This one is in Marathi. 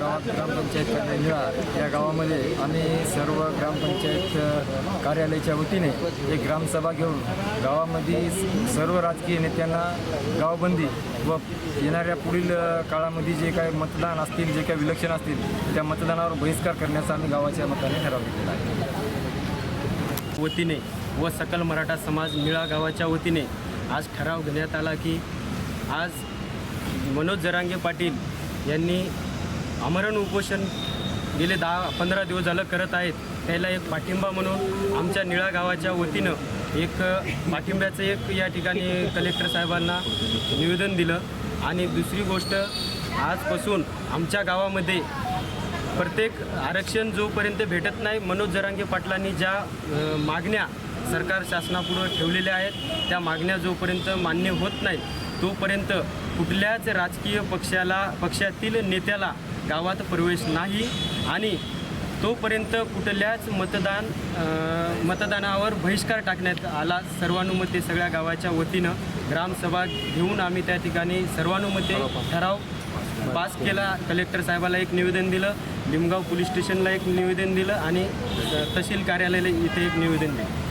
निळा या गावामध्ये आम्ही सर्व ग्रामपंचायत कार्यालयाच्या वतीने एक ग्रामसभा घेऊन गावामध्ये सर्व राजकीय नेत्यांना गावबंदी व येणाऱ्या पुढील काळामध्ये जे काही मतदान असतील जे काही विलक्षण असतील त्या मतदानावर बहिष्कार करण्याचा आम्ही गावाच्या मताने ठराव घेतलेला आहे. वतीने व सकल मराठा समाज निळा गावाच्या वतीने आज ठराव घेण्यात आला की आज मनोज जरांगे पाटील यांनी आमरण उपोषण गेले दहा पंधरा दिवस झालं करत आहेत. त्याला एक पाठिंबा म्हणून आमच्या निळा गावाच्या वतीनं एक पाठिंब्याचं एक या ठिकाणी कलेक्टर साहेबांना निवेदन दिलं. आणि दुसरी गोष्ट आजपासून आमच्या गावामध्ये प्रत्येक आरक्षण जोपर्यंत भेटत नाही मनोज जरांगे पाटलांनी ज्या मागण्या सरकार शासनापुढं ठेवलेल्या आहेत त्या मागण्या जोपर्यंत मान्य होत नाही तोपर्यंत कुठल्याच राजकीय पक्षाला पक्षातील नेत्याला गावात प्रवेश नाही आणि तोपर्यंत कुठल्याच मतदान मतदानावर बहिष्कार टाकण्यात आला. सर्वानुमते सगळ्या गावाच्या वतीनं ग्रामसभा घेऊन आम्ही त्या ठिकाणी सर्वानुमते ठराव पास केला. कलेक्टर साहेबाला एक निवेदन दिलं. लिमगाव पोलीस स्टेशनला एक निवेदन दिलं आणि तहसील कार्यालयाला इथे एक निवेदन दिलं.